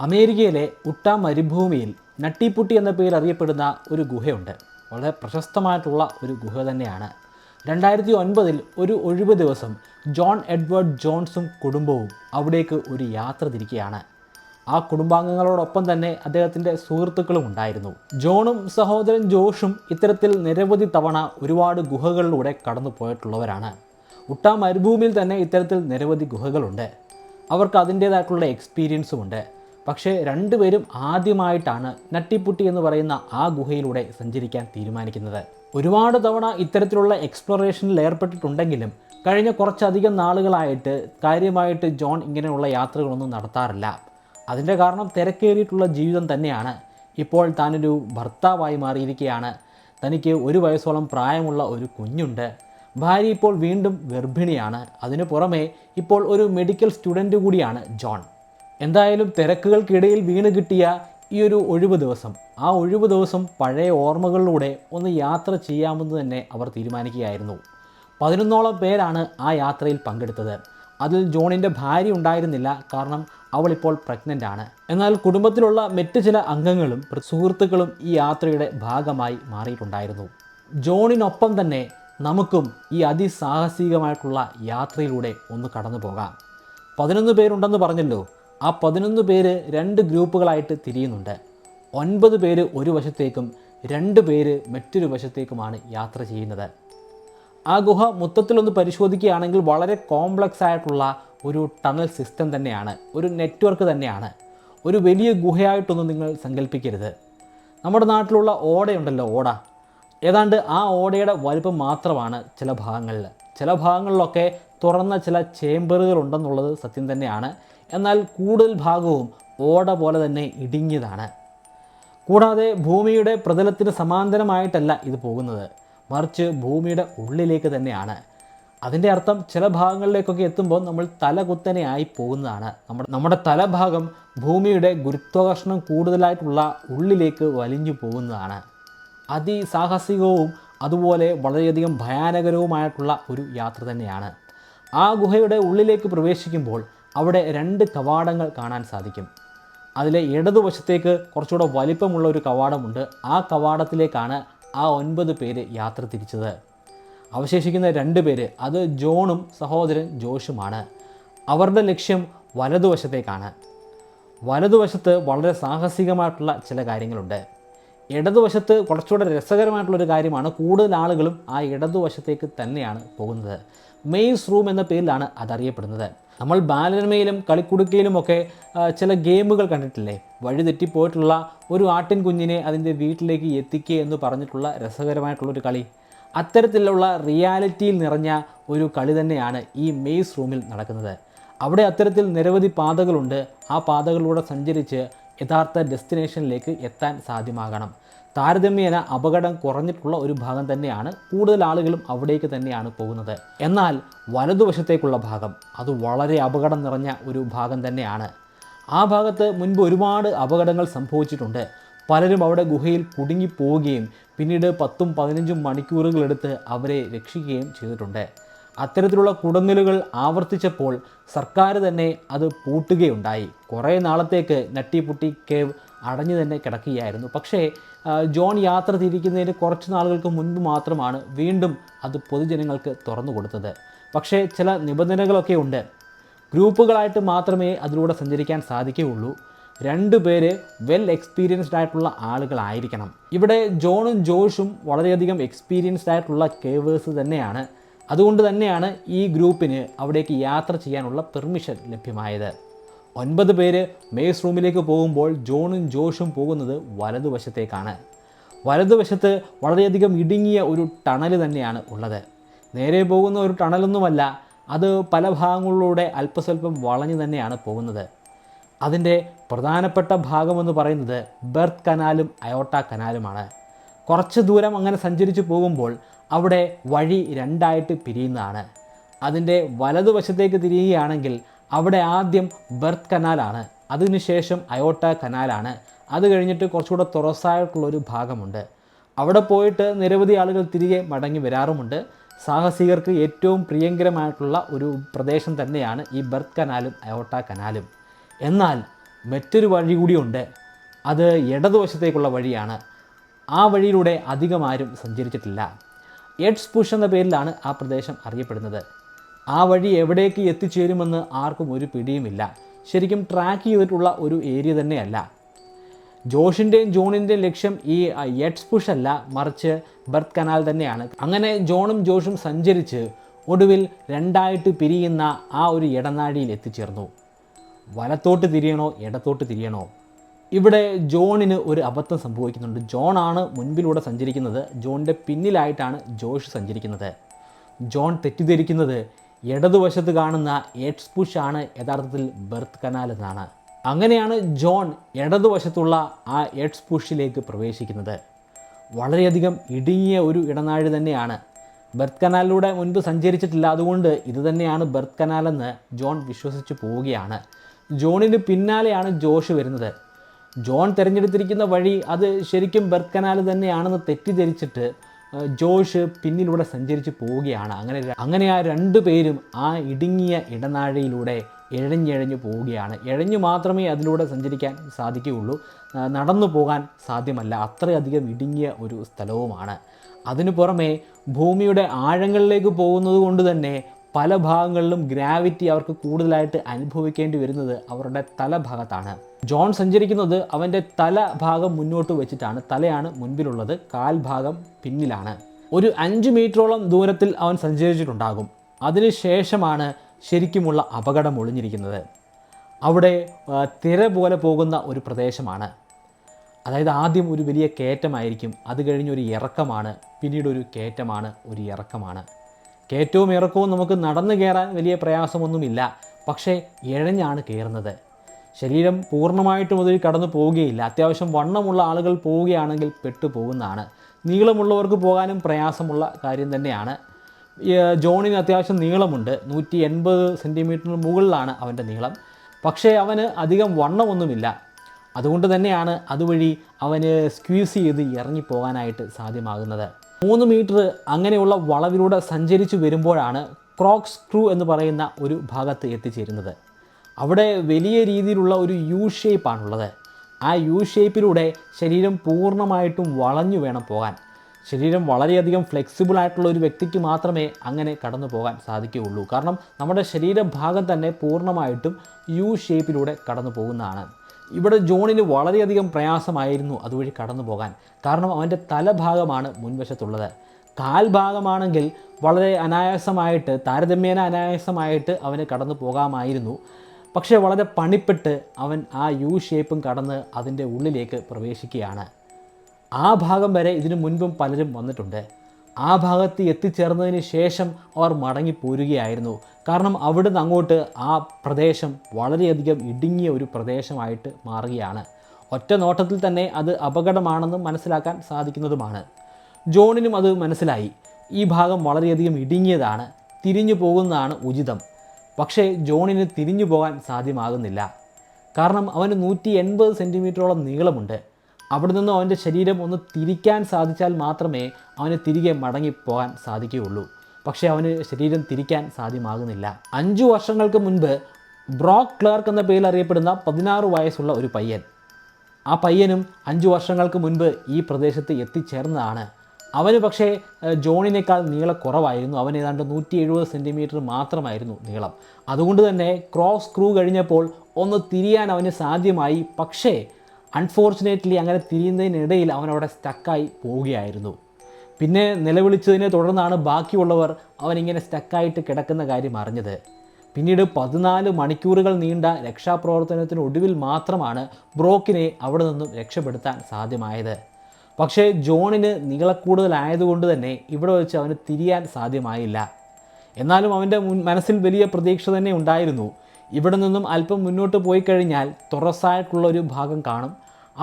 അമേരിക്കയിലെ ഉട്ട മരുഭൂമിയിൽ നട്ടിപ്പുട്ടി എന്ന പേരിൽ അറിയപ്പെടുന്ന ഒരു ഗുഹയുണ്ട്. വളരെ പ്രശസ്തമായിട്ടുള്ള ഒരു ഗുഹ തന്നെയാണ്. രണ്ടായിരത്തി ഒൻപതിൽ ഒരു ഒഴിവ് ദിവസം ജോൺ എഡ്വേർഡ് ജോൺസും കുടുംബവും അവിടേക്ക് ഒരു യാത്ര തിരിക്കുകയാണ്. ആ കുടുംബാംഗങ്ങളോടൊപ്പം തന്നെ അദ്ദേഹത്തിന്റെ സുഹൃത്തുക്കളും ഉണ്ടായിരുന്നു. ജോണും സഹോദരൻ ജോഷും ഇത്തരത്തിൽ നിരവധി തവണ ഒരുപാട് ഗുഹകളിലൂടെ കടന്നു പോയിട്ടുള്ളവരാണ്. ഉട്ട മരുഭൂമിയിൽ തന്നെ ഇത്തരത്തിൽ നിരവധി ഗുഹകളുണ്ട്. അവർക്ക് അതിന്റേതായിട്ടുള്ള എക്സ്പീരിയൻസും ഉണ്ട്. പക്ഷേ രണ്ടുപേരും ആദ്യമായിട്ടാണ് നട്ടിപ്പുട്ടി എന്ന് പറയുന്ന ആ ഗുഹയിലൂടെ സഞ്ചരിക്കാൻ തീരുമാനിക്കുന്നത്. ഒരുപാട് തവണ ഇത്തരത്തിലുള്ള എക്സ്പ്ലോറേഷനിൽ ഏർപ്പെട്ടിട്ടുണ്ടെങ്കിലും കഴിഞ്ഞ കുറച്ചധികം നാളുകളായിട്ട് കാര്യമായിട്ട് ജോൺ ഇങ്ങനെയുള്ള യാത്രകളൊന്നും നടത്താറില്ല. അതിന്റെ കാരണം തിരക്കേറിയിട്ടുള്ള ജീവിതം തന്നെയാണ്. ഇപ്പോൾ താനൊരു ഭർത്താവായി മാറിയിരിക്കുകയാണ്. തനിക്ക് ഒരു വയസ്സോളം പ്രായമുള്ള ഒരു കുഞ്ഞുണ്ട്. ഭാര്യ ഇപ്പോൾ വീണ്ടും ഗർഭിണിയാണ്. അതിനു പുറമെ ഇപ്പോൾ ഒരു മെഡിക്കൽ സ്റ്റുഡന്റ് കൂടിയാണ് ജോൺ. എന്തായാലും തിരക്കുകൾക്കിടയിൽ വീണ് കിട്ടിയ ഈ ഒരു ഒഴിവ് ദിവസം. ആ ഒഴിവ് ദിവസം പഴയ ഓർമ്മകളിലൂടെ ഒന്ന് യാത്ര ചെയ്യാമെന്ന് തന്നെ അവർ തീരുമാനിക്കുകയായിരുന്നു. പതിനൊന്നോളം പേരാണ് ആ യാത്രയിൽ പങ്കെടുത്തത്. അതിൽ ജോണിന്റെ ഭാര്യ ഉണ്ടായിരുന്നില്ല കാരണം അവൾ ഇപ്പോൾ പ്രഗ്നന്റ് ആണ്. എന്നാൽ കുടുംബത്തിലുള്ള മറ്റ് ചില അംഗങ്ങളും സുഹൃത്തുക്കളും ഈ യാത്രയുടെ ഭാഗമായി മാറിയിട്ടുണ്ടായിരുന്നു. ജോണിനൊപ്പം തന്നെ നമുക്കും ഈ അതിസാഹസികമായിട്ടുള്ള യാത്രയിലൂടെ ഒന്ന് കടന്നു പോകാം പതിനൊന്ന് പേരുണ്ടെന്ന് പറഞ്ഞല്ലോ. ആ പതിനൊന്ന് പേര് രണ്ട് ഗ്രൂപ്പുകളായിട്ട് തിരിയുന്നുണ്ട്. ഒൻപത് പേര് ഒരു വശത്തേക്കും രണ്ട് പേര് മറ്റൊരു വശത്തേക്കുമാണ് യാത്ര ചെയ്യുന്നത്. ആ ഗുഹ മൊത്തത്തിലൊന്ന് പരിശോധിക്കുകയാണെങ്കിൽ വളരെ കോംപ്ലക്സ് ആയിട്ടുള്ള ഒരു ടണൽ സിസ്റ്റം തന്നെയാണ് ഒരു നെറ്റ്വർക്ക് തന്നെയാണ്. ഒരു വലിയ ഗുഹയായിട്ടൊന്നും നിങ്ങൾ സങ്കല്പിക്കരുത് നമ്മുടെ നാട്ടിലുള്ള ഓടയുണ്ടല്ലോ ഓട. ഏതാണ്ട് ആ ഓടയുടെ വലുപ്പം മാത്രമാണ് ചില ഭാഗങ്ങളിൽ. ചില ഭാഗങ്ങളിലൊക്കെ തുറന്ന ചില ചേമ്പറുകൾ ഉണ്ടെന്നുള്ളത് സത്യം തന്നെയാണ്. എന്നാൽ കൂടുതൽ ഭാഗവും ഓട പോലെ തന്നെ ഇടുങ്ങിയതാണ്. കൂടാതെ ഭൂമിയുടെ പ്രതലത്തിന് സമാന്തരമായിട്ടല്ല ഇത് പോകുന്നത്. മറിച്ച് ഭൂമിയുടെ ഉള്ളിലേക്ക് തന്നെയാണ്. അതിന്റെ അർത്ഥം ചില ഭാഗങ്ങളിലേക്കൊക്കെ എത്തുമ്പോൾ നമ്മൾ തല കുത്തനെ ആയി പോകുന്നതാണ്. നമ്മുടെ നമ്മുടെ തലഭാഗം ഭൂമിയുടെ ഗുരുത്വാകർഷണം കൂടുതലായിട്ടുള്ള ഉള്ളിലേക്ക് വലിഞ്ഞു പോകുന്നതാണ്. അതിസാഹസികവും അതുപോലെ വളരെയധികം ഭയാനകരവുമായിട്ടുള്ള ഒരു യാത്ര തന്നെയാണ്. ആ ഗുഹയുടെ ഉള്ളിലേക്ക് പ്രവേശിക്കുമ്പോൾ അവിടെ രണ്ട് കവാടങ്ങൾ കാണാൻ സാധിക്കും. അതിലെ ഇടതുവശത്തേക്ക് കുറച്ചുകൂടെ വലിപ്പമുള്ള ഒരു കവാടമുണ്ട്. ആ കവാടത്തിലേക്കാണ് ആ ഒൻപത് പേര് യാത്ര തിരിച്ചത്. അവശേഷിക്കുന്ന രണ്ട് പേര് അത് ജോണും സഹോദരൻ ജോഷുമാണ്. അവരുടെ ലക്ഷ്യം വലതുവശത്തേക്കാണ്. വലതുവശത്ത് വളരെ സാഹസികമായിട്ടുള്ള ചില കാര്യങ്ങളുണ്ട്. ഇടതുവശത്ത് കുറച്ചുകൂടെ രസകരമായിട്ടുള്ളൊരു കാര്യമാണ് കൂടുതൽ ആളുകളും ആ ഇടതുവശത്തേക്ക് തന്നെയാണ് പോകുന്നത്. മെയ്സ് റൂം എന്ന പേരിലാണ് അതറിയപ്പെടുന്നത്. നമ്മൾ ബാലരമയിലും കളിക്കുടുക്കയിലുമൊക്കെ ഒക്കെ ചില ഗെയിമുകൾ കണ്ടിട്ടില്ലേ? വഴി തെറ്റിപ്പോയിട്ടുള്ള ഒരു ആട്ടിൻ കുഞ്ഞിനെ അതിന്റെ വീട്ടിലേക്ക് എത്തിക്കുക എന്ന് പറഞ്ഞിട്ടുള്ള രസകരമായിട്ടുള്ളൊരു കളി. അത്തരത്തിലുള്ള റിയാലിറ്റിയിൽ നിറഞ്ഞ ഒരു കളി തന്നെയാണ് ഈ മെയ്സ് റൂമിൽ നടക്കുന്നത്. അവിടെ അത്തരത്തിൽ നിരവധി പാതകളുണ്ട്. ആ പാതകളിലൂടെ സഞ്ചരിച്ച് യഥാർത്ഥ ഡെസ്റ്റിനേഷനിലേക്ക് എത്താൻ സാധ്യമാകണം. താരതമ്യേന അപകടം കുറഞ്ഞിട്ടുള്ള ഒരു ഭാഗം തന്നെയാണ് കൂടുതൽ ആളുകളും അവിടേക്ക് തന്നെയാണ് പോകുന്നത്. എന്നാൽ വലതുവശത്തേക്കുള്ള ഭാഗം അത് വളരെ അപകടം നിറഞ്ഞ ഒരു ഭാഗം തന്നെയാണ്. ആ ഭാഗത്ത് മുൻപ് ഒരുപാട് അപകടങ്ങൾ സംഭവിച്ചിട്ടുണ്ട്. പലരും അവിടെ ഗുഹയിൽ കുടുങ്ങിപ്പോവുകയും പിന്നീട് പത്തും പതിനഞ്ചും മണിക്കൂറുകളെടുത്ത് അവരെ രക്ഷിക്കുകയും ചെയ്തിട്ടുണ്ട്. അത്തരത്തിലുള്ള കുടന്നിലുകൾ ആവർത്തിച്ചപ്പോൾ സർക്കാർ തന്നെ അത് പൂട്ടുകയുണ്ടായി. കുറേ നാളത്തേക്ക് നട്ടിപ്പുട്ടി കേവ് അടഞ്ഞു തന്നെ കിടക്കുകയായിരുന്നു. പക്ഷേ ജോൺ യാത്ര തിരിക്കുന്നതിന് കുറച്ച് നാളുകൾക്ക് മുൻപ് മാത്രമാണ് വീണ്ടും അത് പൊതുജനങ്ങൾക്ക് തുറന്നു കൊടുത്തത്. പക്ഷേ ചില നിബന്ധനകളൊക്കെ ഉണ്ട്. ഗ്രൂപ്പുകളായിട്ട് മാത്രമേ അതിലൂടെ സഞ്ചരിക്കാൻ സാധിക്കുകയുള്ളൂ. രണ്ട് പേര് വെൽ എക്സ്പീരിയൻസ്ഡ് ആയിട്ടുള്ള ആളുകളായിരിക്കണം. ഇവിടെ ജോണും ജോഷും വളരെയധികം എക്സ്പീരിയൻസ്ഡ് ആയിട്ടുള്ള കേവേഴ്സ് തന്നെയാണ്. അതുകൊണ്ട് തന്നെയാണ് ഈ ഗ്രൂപ്പിന് അവിടേക്ക് യാത്ര ചെയ്യാനുള്ള പെർമിഷൻ ലഭ്യമായത്. ഒൻപത് പേര് മേസ് റൂമിലേക്ക് പോകുമ്പോൾ ജോണും ജോഷും പോകുന്നത് വലതുവശത്തേക്കാണ്. വലതുവശത്ത് വളരെയധികം ഇടുങ്ങിയ ഒരു ടണൽ തന്നെയാണ് ഉള്ളത്. നേരെ പോകുന്ന ഒരു ടണലൊന്നുമല്ല അത് പല ഭാഗങ്ങളിലൂടെ അല്പസ്വല്പം വളഞ്ഞു തന്നെയാണ് പോകുന്നത്. അതിന്റെ പ്രധാനപ്പെട്ട ഭാഗമെന്ന് പറയുന്നത് ബെർത്ത് കനാലും അയോട്ട കനാലുമാണ്. കുറച്ച് ദൂരം അങ്ങനെ സഞ്ചരിച്ച് പോകുമ്പോൾ അവിടെ വഴി രണ്ടായിട്ട് പിരിയുന്നതാണ്. അതിന്റെ വലതുവശത്തേക്ക് തിരിയുകയാണെങ്കിൽ അവിടെ ആദ്യം ബർത്ത് കനാലാണ് അതിനുശേഷം അയോട്ട കനാലാണ്. അത് കഴിഞ്ഞിട്ട് കുറച്ചുകൂടെ തുറസായിട്ടുള്ളൊരു ഭാഗമുണ്ട്. അവിടെ പോയിട്ട് നിരവധി ആളുകൾ തിരികെ മടങ്ങി വരാറുമുണ്ട്. സാഹസികർക്ക് ഏറ്റവും പ്രിയങ്കരമായിട്ടുള്ള ഒരു പ്രദേശം തന്നെയാണ് ഈ ബർത്ത് കനാലും അയോട്ട കനാലും. എന്നാൽ മറ്റൊരു വഴി കൂടിയുണ്ട്. അത് ഇടതുവശത്തേക്കുള്ള വഴിയാണ്. ആ വഴിയിലൂടെ അധികം ആരും സഞ്ചരിച്ചിട്ടില്ല. എഡ്സ് പുഷ് എന്ന പേരിലാണ് ആ പ്രദേശം അറിയപ്പെടുന്നത്. ആ വഴി എവിടേക്ക് എത്തിച്ചേരുമെന്ന് ആർക്കും ഒരു പിടിയുമില്ല. ശരിക്കും ട്രാക്ക് ചെയ്തിട്ടുള്ള ഒരു ഏരിയ തന്നെയല്ല. ജോഷിന്റെയും ജോണിന്റെയും ലക്ഷ്യം ഈ എഡ്സ് പുഷ് അല്ല മറിച്ച് ബർത്ത് കനാൽ തന്നെയാണ്. അങ്ങനെ ജോണും ജോഷും സഞ്ചരിച്ച് ഒടുവിൽ രണ്ടായിട്ട് പിരിയുന്ന ആ ഒരു ഇടനാഴിയിൽ എത്തിച്ചേർന്നു. വലത്തോട്ട് തിരിയണോ ഇടത്തോട്ട് തിരിയണോ? ഇവിടെ ജോണിന് ഒരു അബദ്ധം സംഭവിക്കുന്നുണ്ട്. ജോണാണ് മുൻപിലൂടെ സഞ്ചരിക്കുന്നത്. ജോണിന്റെ പിന്നിലായിട്ടാണ് ജോഷ് സഞ്ചരിക്കുന്നത്. ജോൺ തെറ്റിദ്ധരിക്കുന്നത് ഇടതുവശത്ത് കാണുന്ന എഡ്സ് പുഷ് ആണ് യഥാർത്ഥത്തിൽ ബർത്ത് കനാൽ എന്നാണ്. അങ്ങനെയാണ് ജോൺ ഇടതുവശത്തുള്ള ആ എഡ്സ് പുഷിലേക്ക് പ്രവേശിക്കുന്നത്. വളരെയധികം ഇടുങ്ങിയ ഒരു ഇടനാഴി തന്നെയാണ്. ബർത്ത് കനാലിലൂടെ മുൻപ് സഞ്ചരിച്ചിട്ടില്ല. അതുകൊണ്ട് ഇത് തന്നെയാണ് ബർത്ത് കനാലെന്ന് ജോൺ വിശ്വസിച്ച് പോവുകയാണ്. ജോണിന് പിന്നാലെയാണ് ജോഷ് വരുന്നത്. ജോൺ തിരഞ്ഞെടുത്തിരിക്കുന്ന വഴി അത് ശരിക്കും ബെർത്ത് കനാൽ തന്നെയാണെന്ന് തെറ്റിദ്ധരിച്ചിട്ട് ജോഷ് പിന്നിലൂടെ സഞ്ചരിച്ച് പോവുകയാണ്. അങ്ങനെ അങ്ങനെ ആ രണ്ടു പേരും ആ ഇടുങ്ങിയ ഇടനാഴിയിലൂടെ ഇഴഞ്ഞിഴഞ്ഞു പോവുകയാണ്. ഇഴഞ്ഞു മാത്രമേ അതിലൂടെ സഞ്ചരിക്കാൻ സാധിക്കുകയുള്ളൂ. നടന്നു പോകാൻ സാധ്യമല്ല. അത്രയധികം ഇടുങ്ങിയ ഒരു സ്ഥലവുമാണ്. അതിനു പുറമെ ഭൂമിയുടെ ആഴങ്ങളിലേക്ക് പോകുന്നത് കൊണ്ട് തന്നെ പല ഭാഗങ്ങളിലും ഗ്രാവിറ്റി അവർക്ക് കൂടുതലായിട്ട് അനുഭവിക്കേണ്ടി വരുന്നത് അവരുടെ തലഭാഗത്താണ് ജോൺ സഞ്ചരിക്കുന്നത് അവന്റെ തല ഭാഗം മുന്നോട്ട് വെച്ചിട്ടാണ് തലയാണ് മുൻപിലുള്ളത് കാൽഭാഗം പിന്നിലാണ്. ഒരു അഞ്ച് മീറ്ററോളം ദൂരത്തിൽ അവൻ സഞ്ചരിച്ചിട്ടുണ്ടാകും. അതിനുശേഷമാണ് ശരിക്കുമുള്ള അപകടം ഒളിഞ്ഞിരിക്കുന്നത്. അവിടെ തിര പോലെ പോകുന്ന ഒരു പ്രദേശമാണ്. അതായത് ആദ്യം ഒരു വലിയ കയറ്റമായിരിക്കും അത് കഴിഞ്ഞ് ഒരു ഇറക്കമാണ് പിന്നീട് ഒരു കയറ്റമാണ് ഒരു ഇറക്കമാണ്. കയറ്റവും ഇറക്കവും നമുക്ക് നടന്നു കയറാൻ വലിയ പ്രയാസമൊന്നുമില്ല. പക്ഷേ ഇഴഞ്ഞാണ് കയറുന്നത്. ശരീരം പൂർണമായിട്ടും അതിൽ കടന്നു പോവുകയില്ല. അത്യാവശ്യം വണ്ണമുള്ള ആളുകൾ പോവുകയാണെങ്കിൽ പെട്ടു പോകുന്നതാണ് നീളമുള്ളവർക്ക് പോകാനും പ്രയാസമുള്ള കാര്യം തന്നെയാണ്. ജോണിന് അത്യാവശ്യം നീളമുണ്ട്. നൂറ്റി എൺപത് സെന്റിമീറ്ററിന് മുകളിലാണ് അവന്റെ നീളം. പക്ഷേ അവന് അധികം വണ്ണമൊന്നുമില്ല. അതുകൊണ്ട് തന്നെയാണ് അതുവഴി അവന് സ്ക്വീസ് ചെയ്ത് ഇറങ്ങിപ്പോകാനായിട്ട് സാധ്യമാകുന്നത്. മൂന്ന് മീറ്റർ അങ്ങനെയുള്ള വളവിലൂടെ സഞ്ചരിച്ചു വരുമ്പോഴാണ് ക്രോക്സ് ക്രൂ എന്ന് പറയുന്ന ഒരു ഭാഗത്ത് എത്തിച്ചേരുന്നത്. അവിടെ വലിയ രീതിയിലുള്ള ഒരു യു ഷേപ്പാണുള്ളത് ആ യു ഷേപ്പിലൂടെ ശരീരം പൂർണമായിട്ടും വളഞ്ഞു വേണം പോകാൻ. ശരീരം വളരെയധികം ഫ്ലെക്സിബിൾ ആയിട്ടുള്ള ഒരു വ്യക്തിക്ക് മാത്രമേ അങ്ങനെ കടന്നു പോകാൻ സാധിക്കുകയുള്ളൂ. കാരണം നമ്മുടെ ശരീരഭാഗം തന്നെ പൂർണമായിട്ടും യു ഷേപ്പിലൂടെ കടന്നു പോകുന്നതാണ്. ഇവിടെ ജോണിന് വളരെയധികം പ്രയാസമായിരുന്നു അതുവഴി കടന്നു പോകാൻ. കാരണം അവന്റെ തലഭാഗമാണ് മുൻവശത്തുള്ളത്. കാൽഭാഗമാണെങ്കിൽ വളരെ അനായാസമായിട്ട് താരതമ്യേന അനായാസമായിട്ട് അവന് കടന്നു പോകാമായിരുന്നു. പക്ഷേ വളരെ പണിപ്പെട്ട് അവൻ ആ യു ഷേപ്പും കടന്ന് അതിന്റെ ഉള്ളിലേക്ക് പ്രവേശിക്കുകയാണ്. ആ ഭാഗം വരെ ഇതിനു മുൻപും പലരും വന്നിട്ടുണ്ട്. ആ ഭാഗത്ത് എത്തിച്ചേർന്നതിന് ശേഷം അവർ മടങ്ങിപ്പോരുകയായിരുന്നു. കാരണം അവിടുന്ന് അങ്ങോട്ട് ആ പ്രദേശം വളരെയധികം ഇടുങ്ങിയ ഒരു പ്രദേശമായിട്ട് മാറുകയാണ്. ഒറ്റ നോട്ടത്തിൽ തന്നെ അത് അപകടമാണെന്ന് മനസ്സിലാക്കാൻ സാധിക്കുന്നതുമാണ്. ജോണിനും അത് മനസ്സിലായി. ഈ ഭാഗം വളരെയധികം ഇടുങ്ങിയതാണ്. തിരിഞ്ഞു പോകുന്നതാണ് ഉചിതം. പക്ഷേ ജോണിന് തിരിഞ്ഞു പോകാൻ സാധ്യമാകുന്നില്ല. കാരണം അവന് നൂറ്റി എൺപത് സെന്റിമീറ്ററോളം നീളമുണ്ട്. അവിടെ നിന്നും അവന്റെ ശരീരം ഒന്ന് തിരിക്കാൻ സാധിച്ചാൽ മാത്രമേ അവന് തിരികെ മടങ്ങിപ്പോകാൻ സാധിക്കുകയുള്ളൂ. പക്ഷേ അവന് ശരീരം തിരിക്കാൻ സാധ്യമാകുന്നില്ല. അഞ്ചു വർഷങ്ങൾക്ക് മുൻപ് ബ്രോക്ക് ക്ലർക്ക് എന്ന പേരിൽ അറിയപ്പെടുന്ന പതിനാറ് വയസ്സുള്ള ഒരു പയ്യൻ. ആ പയ്യനും അഞ്ചു വർഷങ്ങൾക്ക് മുൻപ് ഈ പ്രദേശത്ത് എത്തിച്ചേർന്നതാണ്. അവന് പക്ഷേ ജോണിനേക്കാൾ നീളക്കുറവായിരുന്നു അവൻ ഏതാണ്ട് നൂറ്റി എഴുപത് സെന്റിമീറ്റർ മാത്രമായിരുന്നു നീളം. അതുകൊണ്ട് തന്നെ ക്രോസ് ക്രൂ കഴിഞ്ഞപ്പോൾ ഒന്ന് തിരിയാൻ അവന് സാധ്യമായി. പക്ഷേ അൺഫോർച്ചുനേറ്റ്ലി അങ്ങനെ തിരിയുന്നതിനിടയിൽ അവൻ അവിടെ സ്റ്റക്കായി പോവുകയായിരുന്നു. പിന്നെ നിലവിളിച്ചതിനെ തുടർന്നാണ് ബാക്കിയുള്ളവർ അവനിങ്ങനെ സ്റ്റക്കായിട്ട് കിടക്കുന്ന കാര്യം അറിഞ്ഞത്. പിന്നീട് പതിനാല് മണിക്കൂറുകൾ നീണ്ട രക്ഷാപ്രവർത്തനത്തിന് ഒടുവിൽ മാത്രമാണ് ബ്രോക്കിനെ അവിടെ നിന്നും രക്ഷപ്പെടുത്താൻ സാധ്യമായത്. പക്ഷേ ജോണിന് നീളക്കൂടുതലായതുകൊണ്ട് തന്നെ ഇവിടെ വെച്ച് അവന് തിരിയാൻ സാധ്യമായില്ല. എന്നാലും അവന്റെ മനസ്സിൽ വലിയ പ്രതീക്ഷ തന്നെ ഉണ്ടായിരുന്നു. ഇവിടെ നിന്നും അല്പം മുന്നോട്ട് പോയി കഴിഞ്ഞാൽ തുറസായിട്ടുള്ള ഒരു ഭാഗം കാണും.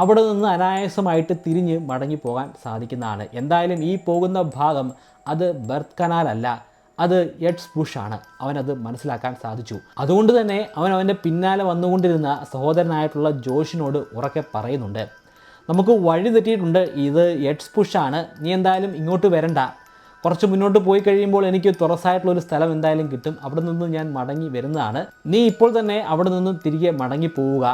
അവിടെ നിന്ന് അനായാസമായിട്ട് തിരിഞ്ഞ് മടങ്ങി പോകാൻ സാധിക്കുന്നതാണ്. എന്തായാലും ഈ പോകുന്ന ഭാഗം അത് ബർത്ത് കനാലല്ല അത് എഡ്സ് ബുഷ് ആണ്. അവനത് മനസ്സിലാക്കാൻ സാധിച്ചു. അതുകൊണ്ട് തന്നെ അവൻ അവന്റെ പിന്നാലെ വന്നുകൊണ്ടിരുന്ന സഹോദരനായിട്ടുള്ള ജോഷിനോട് ഉറക്കെ പറയുന്നുണ്ട്. നമുക്ക് വഴി തെറ്റിയിട്ടുണ്ട്. ഇത് എഡ്സ് പുഷാണ് നീ എന്തായാലും ഇങ്ങോട്ട് വരണ്ട. കുറച്ച് മുന്നോട്ട് പോയി കഴിയുമ്പോൾ എനിക്ക് തുറസായിട്ടുള്ള ഒരു സ്ഥലം എന്തായാലും കിട്ടും. അവിടെ നിന്ന് ഞാൻ മടങ്ങി വരുന്നതാണ്. നീ ഇപ്പോൾ തന്നെ അവിടെ നിന്നും തിരികെ മടങ്ങി പോവുക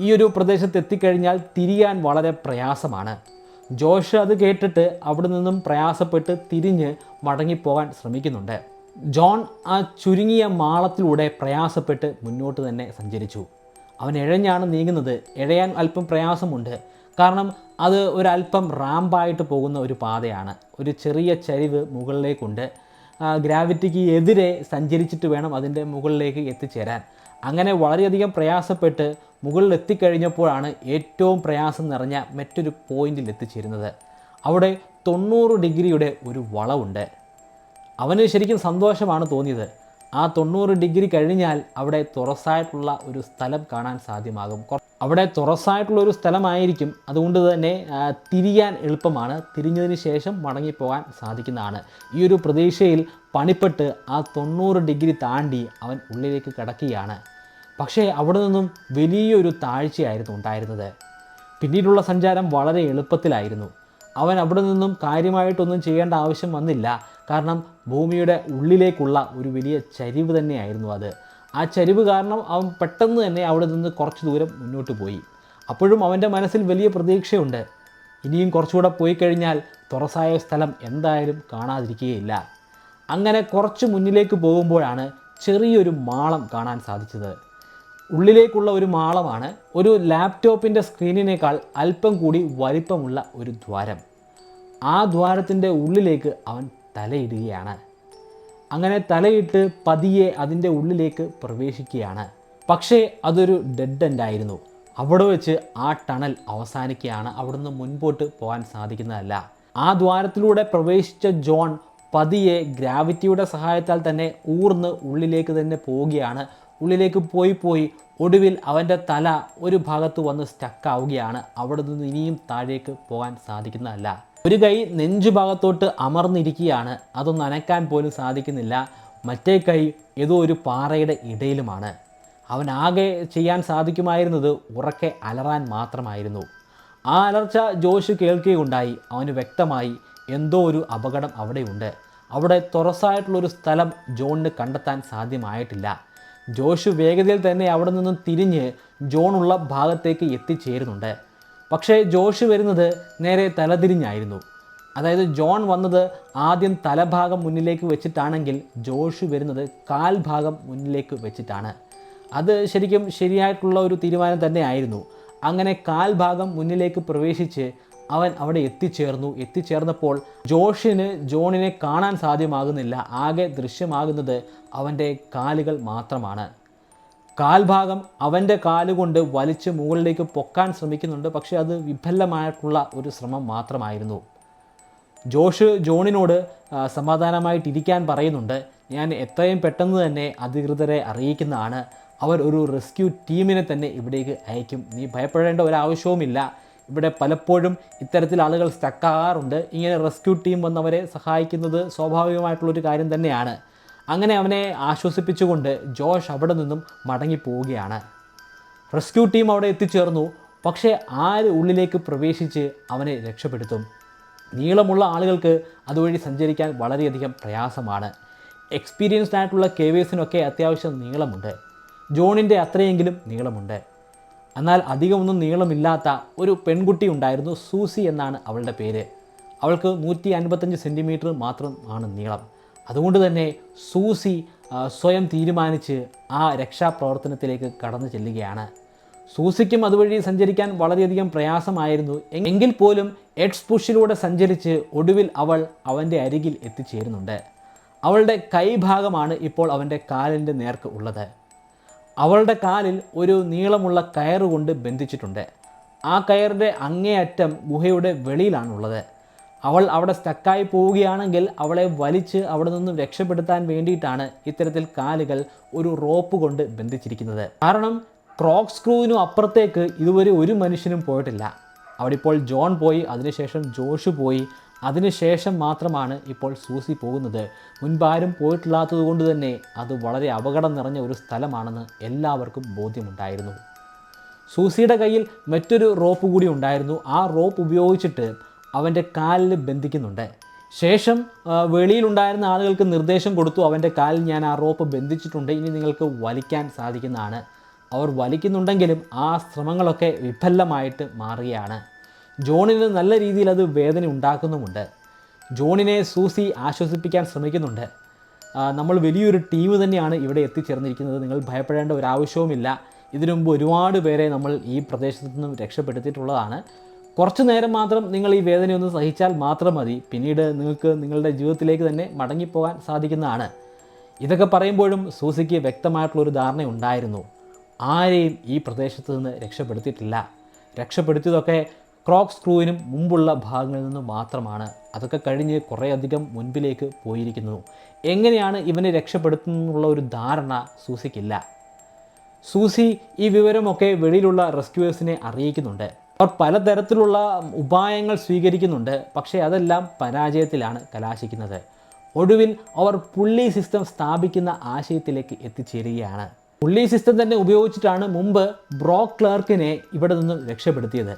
ഈ ഒരു പ്രദേശത്ത് എത്തിക്കഴിഞ്ഞാൽ തിരിയാൻ വളരെ പ്രയാസമാണ്. ജോഷ് അത് കേട്ടിട്ട് അവിടെ നിന്നും പ്രയാസപ്പെട്ട് തിരിഞ്ഞ് മടങ്ങിപ്പോകാൻ ശ്രമിക്കുന്നുണ്ട്. ജോൺ ആ ചുരുങ്ങിയ മാളത്തിലൂടെ പ്രയാസപ്പെട്ട് മുന്നോട്ട് തന്നെ സഞ്ചരിച്ചു. അവൻ ഇഴഞ്ഞാണ് നീങ്ങുന്നത്. ഇഴയാൻ അല്പം പ്രയാസമുണ്ട്. കാരണം അത് ഒരല്പം റാമ്പായിട്ട് പോകുന്ന ഒരു പാതയാണ്. ഒരു ചെറിയ ചരിവ് മുകളിലേക്കുണ്ട്. ഗ്രാവിറ്റിക്ക് എതിരെ സഞ്ചരിച്ചിട്ട് വേണം അതിന്റെ മുകളിലേക്ക് എത്തിച്ചേരാൻ. അങ്ങനെ വളരെയധികം പ്രയാസപ്പെട്ട് മുകളിൽ എത്തിക്കഴിഞ്ഞപ്പോഴാണ് ഏറ്റവും പ്രയാസം നിറഞ്ഞ മറ്റൊരു പോയിന്റിൽ എത്തിച്ചേരുന്നത് അവിടെ തൊണ്ണൂറ് ഡിഗ്രിയുടെ ഒരു വളവുണ്ട്. അവന് ശരിക്കും സന്തോഷമാണ് തോന്നിയത്. ആ തൊണ്ണൂറ് ഡിഗ്രി കഴിഞ്ഞാൽ അവിടെ തുറസായിട്ടുള്ള ഒരു സ്ഥലം കാണാൻ സാധ്യമാകും. അവിടെ തുറസായിട്ടുള്ള ഒരു സ്ഥലമായിരിക്കും. അതുകൊണ്ട് തന്നെ തിരിയാൻ എളുപ്പമാണ്. തിരിഞ്ഞതിന് ശേഷം മടങ്ങിപ്പോകാൻ സാധിക്കുന്നതാണ്. ഈ ഒരു പ്രതീക്ഷയിൽ പണിപ്പെട്ട് ആ തൊണ്ണൂറ് ഡിഗ്രി താണ്ടി അവൻ ഉള്ളിലേക്ക് കിടക്കുകയാണ്. പക്ഷേ അവിടെ നിന്നും വലിയൊരു താഴ്ചയായിരുന്നു ഉണ്ടായിരുന്നത്. പിന്നീടുള്ള സഞ്ചാരം വളരെ എളുപ്പത്തിലായിരുന്നു. അവൻ അവിടെ നിന്നും കാര്യമായിട്ടൊന്നും ചെയ്യേണ്ട ആവശ്യം വന്നില്ല. കാരണം ഭൂമിയുടെ ഉള്ളിലേക്കുള്ള ഒരു വലിയ ചരിവ് തന്നെയായിരുന്നു അത്. ആ ചരിവ് കാരണം അവൻ പെട്ടെന്ന് തന്നെ അവിടെ നിന്ന് കുറച്ച് ദൂരം മുന്നോട്ട് പോയി. അപ്പോഴും അവന്റെ മനസ്സിൽ വലിയ പ്രതീക്ഷയുണ്ട്. ഇനിയും കുറച്ചുകൂടെ പോയി കഴിഞ്ഞാൽ തുറസായ സ്ഥലം എന്തായാലും കാണാതിരിക്കുകയില്ല. അങ്ങനെ കുറച്ച് മുന്നിലേക്ക് പോകുമ്പോഴാണ് ചെറിയൊരു മാളം കാണാൻ സാധിച്ചത്. ഉള്ളിലേക്കുള്ള ഒരു മാളമാണ്. ഒരു ലാപ്ടോപ്പിന്റെ സ്ക്രീനിനേക്കാൾ അല്പം കൂടി വലിപ്പമുള്ള ഒരു ദ്വാരം. ആ ദ്വാരത്തിന്റെ ഉള്ളിലേക്ക് അവൻ തലയിടുകയാണ്. അങ്ങനെ തലയിട്ട് പതിയെ അതിന്റെ ഉള്ളിലേക്ക് പ്രവേശിക്കുകയാണ്. പക്ഷേ അതൊരു ഡെഡ് എൻഡ് ആയിരുന്നു. അവിടെ വെച്ച് ആ ടണൽ അവസാനിക്കുകയാണ്. അവിടുന്ന് മുൻപോട്ട് പോകാൻ സാധിക്കുന്നതല്ല. ആ ദ്വാരത്തിലൂടെ പ്രവേശിച്ച ജോൺ പതിയെ ഗ്രാവിറ്റിയുടെ സഹായത്താൽ തന്നെ ഊർന്ന് ഉള്ളിലേക്ക് തന്നെ പോവുകയാണ്. ഉള്ളിലേക്ക് പോയി പോയി ഒടുവിൽ അവന്റെ തല ഒരു ഭാഗത്ത് വന്ന് സ്റ്റക്കാവുകയാണ് അവിടെ നിന്ന് ഇനിയും താഴേക്ക് പോകാൻ സാധിക്കുന്നതല്ല. ഒരു കൈ നെഞ്ചു ഭാഗത്തോട്ട് അമർന്നിരിക്കുകയാണ്. അതൊന്നും അനക്കാൻ പോലും സാധിക്കുന്നില്ല. മറ്റേ കൈ ഏതോ ഒരു പാറയുടെ ഇടയിലുമാണ്. അവൻ ആകെ ചെയ്യാൻ സാധിക്കുമായിരുന്നത് ഉറക്കെ അലറാൻ മാത്രമായിരുന്നു. ആ അലർച്ച ജോഷ് കേൾക്കുകയുണ്ടായി. അവന് വ്യക്തമായി എന്തോ ഒരു അപകടം അവിടെയുണ്ട്. അവിടെ തുറസായിട്ടുള്ളൊരു സ്ഥലം ജോണിന് കണ്ടെത്താൻ സാധ്യമായിട്ടില്ല. ജോഷ് വേഗതയിൽ തന്നെ അവിടെ നിന്നും തിരിഞ്ഞ് ജോണുള്ള ഭാഗത്തേക്ക് എത്തിച്ചേരുന്നുണ്ട്. പക്ഷേ ജോഷ് വരുന്നത് നേരെ തലതിരിഞ്ഞായിരുന്നു. അതായത് ജോൺ വന്നത് ആദ്യം തലഭാഗം മുന്നിലേക്ക് വെച്ചിട്ടാണെങ്കിൽ ജോഷ് വരുന്നത് കാൽഭാഗം മുന്നിലേക്ക് വെച്ചിട്ടാണ്. അത് ശരിക്കും ശരിയായിട്ടുള്ള ഒരു തീരുമാനം തന്നെയായിരുന്നു. അങ്ങനെ കാൽഭാഗം മുന്നിലേക്ക് പ്രവേശിച്ച് അവൻ അവിടെ എത്തിച്ചേർന്നു. എത്തിച്ചേർന്നപ്പോൾ ജോഷിന് ജോണിനെ കാണാൻ സാധ്യമാകുന്നില്ല. ആകെ ദൃശ്യമാകുന്നത് അവന്റെ കാലുകൾ മാത്രമാണ്. കാൽഭാഗം അവന്റെ കാലുകൊണ്ട് വലിച്ച് മുകളിലേക്ക് പൊക്കാൻ ശ്രമിക്കുന്നുണ്ട്. പക്ഷേ അത് വിഫലമായിട്ടുള്ള ഒരു ശ്രമം മാത്രമായിരുന്നു. ജോഷ് ജോണിനോട് സമാധാനമായിട്ടിരിക്കാൻ പറയുന്നുണ്ട്. ഞാൻ എത്രയും പെട്ടെന്ന് തന്നെ അധികൃതരെ അറിയിക്കുന്നതാണ്. അവർ ഒരു റെസ്ക്യൂ ടീമിനെ തന്നെ ഇവിടേക്ക് അയക്കും. നീ ഭയപ്പെടേണ്ട ഒരാവശ്യവുമില്ല ഇവിടെ പലപ്പോഴും ഇത്തരത്തിൽ ആളുകൾ സ്റ്റക്കാകാറുണ്ട് ഇങ്ങനെ റെസ്ക്യൂ ടീം വന്നവരെ സഹായിക്കുന്നത് സ്വാഭാവികമായിട്ടുള്ളൊരു കാര്യം തന്നെയാണ്. അങ്ങനെ അവനെ ആശ്വസിപ്പിച്ചുകൊണ്ട് ജോഷ് അവിടെ നിന്നും മടങ്ങിപ്പോവുകയാണ്. റെസ്ക്യൂ ടീം അവിടെ എത്തിച്ചേർന്നു. പക്ഷേ ആര് ഉള്ളിലേക്ക് പ്രവേശിച്ച് അവനെ രക്ഷപ്പെടുത്തും? നീളമുള്ള ആളുകൾക്ക് അതുവഴി സഞ്ചരിക്കാൻ വളരെയധികം പ്രയാസമാണ്. എക്സ്പീരിയൻസ്ഡ് ആയിട്ടുള്ള കേവേഴ്സിനൊക്കെ അത്യാവശ്യം നീളമുണ്ട്. ജോണിന്റെ അത്രയെങ്കിലും നീളമുണ്ട്. എന്നാൽ അധികമൊന്നും നീളമില്ലാത്ത ഒരു പെൺകുട്ടി ഉണ്ടായിരുന്നു സൂസി എന്നാണ് അവളുടെ പേര്. അവൾക്ക് നൂറ്റി അൻപത്തഞ്ച് സെന്റിമീറ്റർ മാത്രമാണ് നീളം. അതുകൊണ്ട് തന്നെ സൂസി സ്വയം തീരുമാനിച്ച് ആ രക്ഷാപ്രവർത്തനത്തിലേക്ക് കടന്നു ചെല്ലുകയാണ്. സൂസിക്കും അതുവഴി സഞ്ചരിക്കാൻ വളരെയധികം പ്രയാസമായിരുന്നു. എങ്കിൽ പോലും എഡ്സ് പുഷിലൂടെ സഞ്ചരിച്ച് ഒടുവിൽ അവൾ അവന്റെ അരികിൽ എത്തിച്ചേരുന്നുണ്ട്. അവളുടെ കൈഭാഗമാണ് ഇപ്പോൾ അവന്റെ കാലിന്റെ നേർക്ക് ഉള്ളത്. അവളുടെ കാലിൽ ഒരു നീളമുള്ള കയറുകൊണ്ട് ബന്ധിച്ചിട്ടുണ്ട്. ആ കയറിന്റെ അങ്ങേയറ്റം ഗുഹയുടെ വെളിയിലാണുള്ളത്. അവൾ അവിടെ സ്റ്റക്കായി പോവുകയാണെങ്കിൽ അവളെ വലിച്ച് അവിടെ നിന്നും രക്ഷപ്പെടുത്താൻ വേണ്ടിയിട്ടാണ് ഇത്തരത്തിൽ കാലുകൾ ഒരു റോപ്പ് കൊണ്ട് ബന്ധിച്ചിരിക്കുന്നത്. കാരണം ക്രോക്സ് സ്ക്രൂവിനും അപ്പുറത്തേക്ക് ഇതുവരെ ഒരു മനുഷ്യനും പോയിട്ടില്ല. അവിടെ ഇപ്പോൾ ജോൺ പോയി അതിനുശേഷം ജോഷു പോയി. അതിനുശേഷം മാത്രമാണ് ഇപ്പോൾ സൂസി പോകുന്നത്. മുൻപാരും പോയിട്ടില്ലാത്തത് കൊണ്ട് തന്നെ അത് വളരെ അപകടം നിറഞ്ഞ ഒരു സ്ഥലമാണെന്ന് എല്ലാവർക്കും ബോധ്യമുണ്ടായിരുന്നു. സൂസിയുടെ കയ്യിൽ മറ്റൊരു റോപ്പ് കൂടി ഉണ്ടായിരുന്നു. ആ റോപ്പ് ഉപയോഗിച്ചിട്ട് അവന്റെ കാലിൽ ബന്ധിക്കുന്നുണ്ട്. ശേഷം വെളിയിലുണ്ടായിരുന്ന ആളുകൾക്ക് നിർദ്ദേശം കൊടുത്തു. അവന്റെ കാലിൽ ഞാൻ ആ റോപ്പ് ബന്ധിച്ചിട്ടുണ്ട്. ഇനി നിങ്ങൾക്ക് വലിക്കാൻ സാധിക്കുന്നതാണ്. അവർ വലിക്കുന്നുണ്ടെങ്കിലും ആ ശ്രമങ്ങളൊക്കെ വിഫലമായിട്ട് മാറുകയാണ്. ജോണിന് നല്ല രീതിയിൽ അത് വേദന ഉണ്ടാക്കുന്നുമുണ്ട്. ജോണിനെ സൂസി ആശ്വസിപ്പിക്കാൻ ശ്രമിക്കുന്നുണ്ട്. നമ്മൾ വലിയൊരു ടീം തന്നെയാണ് ഇവിടെ എത്തിച്ചേർന്നിരിക്കുന്നത്. നിങ്ങൾ ഭയപ്പെടേണ്ട ഒരു ആവശ്യവുമില്ല. ഇതിനു മുമ്പ് ഒരുപാട് പേരെ നമ്മൾ ഈ പ്രദേശത്തു നിന്നും രക്ഷപ്പെടുത്തിയിട്ടുള്ളതാണ്. കുറച്ച് നേരം മാത്രം നിങ്ങൾ ഈ വേദനയൊന്ന് സഹിച്ചാൽ മാത്രം മതി. പിന്നീട് നിങ്ങൾക്ക് നിങ്ങളുടെ ജീവിതത്തിലേക്ക് തന്നെ മടങ്ങിപ്പോകാൻ സാധിക്കുന്നതാണ്. ഇതൊക്കെ പറയുമ്പോഴും സൂസിക്ക് വ്യക്തമായിട്ടുള്ളൊരു ധാരണ ഉണ്ടായിരുന്നു ആരെയും ഈ പ്രദേശത്ത് നിന്ന് രക്ഷപ്പെടുത്തിയിട്ടില്ല. രക്ഷപ്പെടുത്തിയതൊക്കെ ക്രോക്ക് സ്ക്രൂവിനും മുമ്പുള്ള ഭാഗങ്ങളിൽ നിന്ന് മാത്രമാണ്. അതൊക്കെ കഴിഞ്ഞ് കുറേയധികം മുൻപിലേക്ക് പോയിരിക്കുന്നു. എങ്ങനെയാണ് ഇവനെ രക്ഷപ്പെടുത്തുന്നുള്ള ഒരു ധാരണ സൂസിക്കില്ല. സൂസി ഈ വിവരമൊക്കെ വെളിയിലുള്ള റെസ്ക്യൂവേഴ്സിനെ അറിയിക്കുന്നുണ്ട്. അവർ പലതരത്തിലുള്ള ഉപായങ്ങൾ സ്വീകരിക്കുന്നുണ്ട്. പക്ഷേ അതെല്ലാം പരാജയത്തിലാണ് കലാശിക്കുന്നത്. ഒടുവിൽ അവർ പുള്ളി സിസ്റ്റം സ്ഥാപിക്കുന്ന ആശയത്തിലേക്ക് എത്തിച്ചേരുകയാണ്. പുള്ളി സിസ്റ്റം തന്നെ ഉപയോഗിച്ചിട്ടാണ് മുമ്പ് ബ്രോക്ക് ക്ലർക്കിനെ ഇവിടെ നിന്നും രക്ഷപ്പെടുത്തിയത്.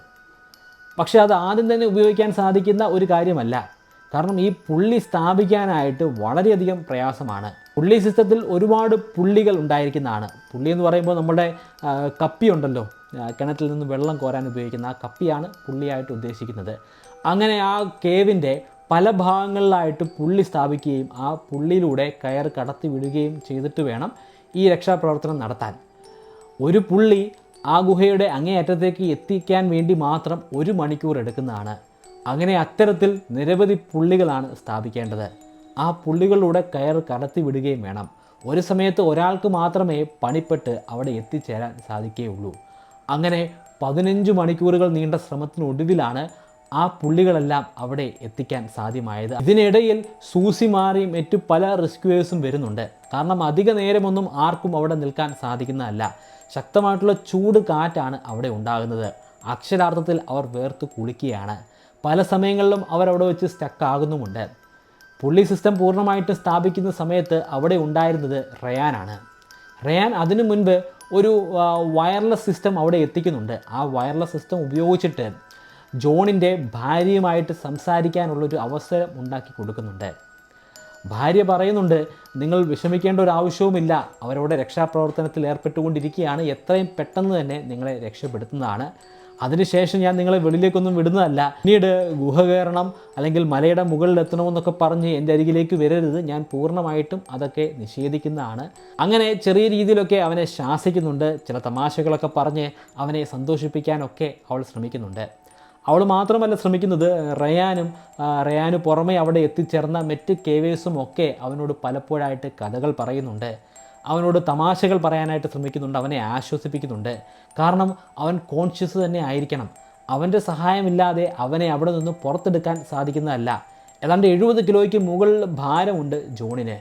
പക്ഷേ അത് ആദ്യം തന്നെ ഉപയോഗിക്കാൻ സാധിക്കുന്ന ഒരു കാര്യമല്ല. കാരണം ഈ പുള്ളി സ്ഥാപിക്കാനായിട്ട് വളരെയധികം പ്രയാസമാണ്. പുള്ളി സിസ്റ്റത്തിൽ ഒരുപാട് പുള്ളികൾ ഉണ്ടായിരിക്കുന്നതാണ്. പുള്ളി എന്ന് പറയുമ്പോൾ നമ്മുടെ കപ്പി ഉണ്ടല്ലോ. കിണറ്റിൽ നിന്ന് വെള്ളം കോരാൻ ഉപയോഗിക്കുന്ന ആ കപ്പിയാണ് പുള്ളിയായിട്ട് ഉദ്ദേശിക്കുന്നത്. അങ്ങനെ ആ കേവിന്റെ പല ഭാഗങ്ങളിലായിട്ട് പുള്ളി സ്ഥാപിക്കുകയും ആ പുള്ളിയിലൂടെ കയർ കടത്തി വിടുകയും ചെയ്തിട്ട് വേണം ഈ രക്ഷാപ്രവർത്തനം നടത്താൻ. ഒരു പുള്ളി ആ ഗുഹയുടെ അങ്ങേയറ്റത്തേക്ക് എത്തിക്കാൻ വേണ്ടി മാത്രം ഒരു മണിക്കൂർ എടുക്കുന്നതാണ്. അങ്ങനെ അത്തരത്തിൽ നിരവധി പുള്ളികളാണ് സ്ഥാപിക്കേണ്ടത്. ആ പുള്ളികളിലൂടെ കയർ കടത്തി വിടുകയും വേണം. ഒരു സമയത്ത് ഒരാൾക്ക് മാത്രമേ പണിപ്പെട്ട് അവിടെ എത്തിച്ചേരാൻ സാധിക്കുകയുള്ളൂ. അങ്ങനെ പതിനഞ്ച് മണിക്കൂറുകൾ നീണ്ട ശ്രമത്തിനൊടുവിലാണ് ആ പുള്ളികളെല്ലാം അവിടെ എത്തിക്കാൻ സാധ്യമായത്. ഇതിനിടയിൽ സൂസി സൂസിമാറിയും മറ്റു പല റെസ്ക്യൂവേഴ്സും വരുന്നുണ്ട്. കാരണം അധിക നേരമൊന്നും ആർക്കും അവിടെ നിൽക്കാൻ സാധിക്കുന്നതല്ല. ശക്തമായിട്ടുള്ള ചൂട് കാറ്റാണ് അവിടെ ഉണ്ടാകുന്നത്. അക്ഷരാർത്ഥത്തിൽ അവർ വേർത്ത് കുളിക്കുകയാണ്. പല സമയങ്ങളിലും അവരവിടെ വെച്ച് സ്റ്റക്കാകുന്നുമുണ്ട് പുള്ളി സിസ്റ്റം പൂർണമായിട്ട് സ്ഥാപിക്കുന്ന സമയത്ത് അവിടെ ഉണ്ടായിരുന്നത് റയാനാണ് റയാൻ അതിനു മുൻപ് ഒരു വയർലെസ് സിസ്റ്റം അവിടെ എത്തിക്കുന്നുണ്ട്. ആ വയർലെസ് സിസ്റ്റം ഉപയോഗിച്ചിട്ട് ജോണിന്റെ ഭാര്യയുമായിട്ട് സംസാരിക്കാനുള്ളൊരു അവസരം ഉണ്ടാക്കി കൊടുക്കുന്നുണ്ട്. ഭാര്യ പറയുന്നുണ്ട് നിങ്ങൾ വിഷമിക്കേണ്ട ഒരു ആവശ്യവുമില്ല. അവരവിടെ രക്ഷാപ്രവർത്തനത്തിൽ ഏർപ്പെട്ടുകൊണ്ടിരിക്കുകയാണ്. എത്രയും പെട്ടെന്ന് തന്നെ നിങ്ങളെ രക്ഷപ്പെടുത്തുന്നതാണ്. അതിനുശേഷം ഞാൻ നിങ്ങളെ വെളിയിലേക്കൊന്നും വിടുന്നതല്ല. പിന്നീട് ഗുഹ കയറണം അല്ലെങ്കിൽ മലയുടെ മുകളിലെത്തണമെന്നൊക്കെ പറഞ്ഞ് എന്റെ അരികിലേക്ക് വരരുത്. ഞാൻ പൂർണമായിട്ടും അതൊക്കെ നിഷേധിക്കുന്നതാണ്. അങ്ങനെ ചെറിയ രീതിയിലൊക്കെ അവനെ ശാസിക്കുന്നുണ്ട്. ചില തമാശകളൊക്കെ പറഞ്ഞ് അവനെ സന്തോഷിപ്പിക്കാനൊക്കെ അവൾ ശ്രമിക്കുന്നുണ്ട്. അവൾ മാത്രമല്ല ശ്രമിക്കുന്നത് റയാനും റയാനു പുറമെ അവിടെ എത്തിച്ചേർന്ന മറ്റ് കേവേഴ്സും ഒക്കെ അവനോട് പലപ്പോഴായിട്ട് കഥകൾ പറയുന്നുണ്ട്. അവനോട് തമാശകൾ പറയാനായിട്ട് ശ്രമിക്കുന്നുണ്ട് അവനെ ആശ്വസിപ്പിക്കുന്നുണ്ട്. കാരണം അവൻ കോൺഷ്യസ് തന്നെ ആയിരിക്കണം. അവന്റെ സഹായമില്ലാതെ അവനെ അവിടെ നിന്ന് പുറത്തെടുക്കാൻ സാധിക്കുന്നതല്ല. ഏതാണ്ട് എഴുപത് കിലോയ്ക്ക് മുകളിൽ ഭാരമുണ്ട് ജോണിന്.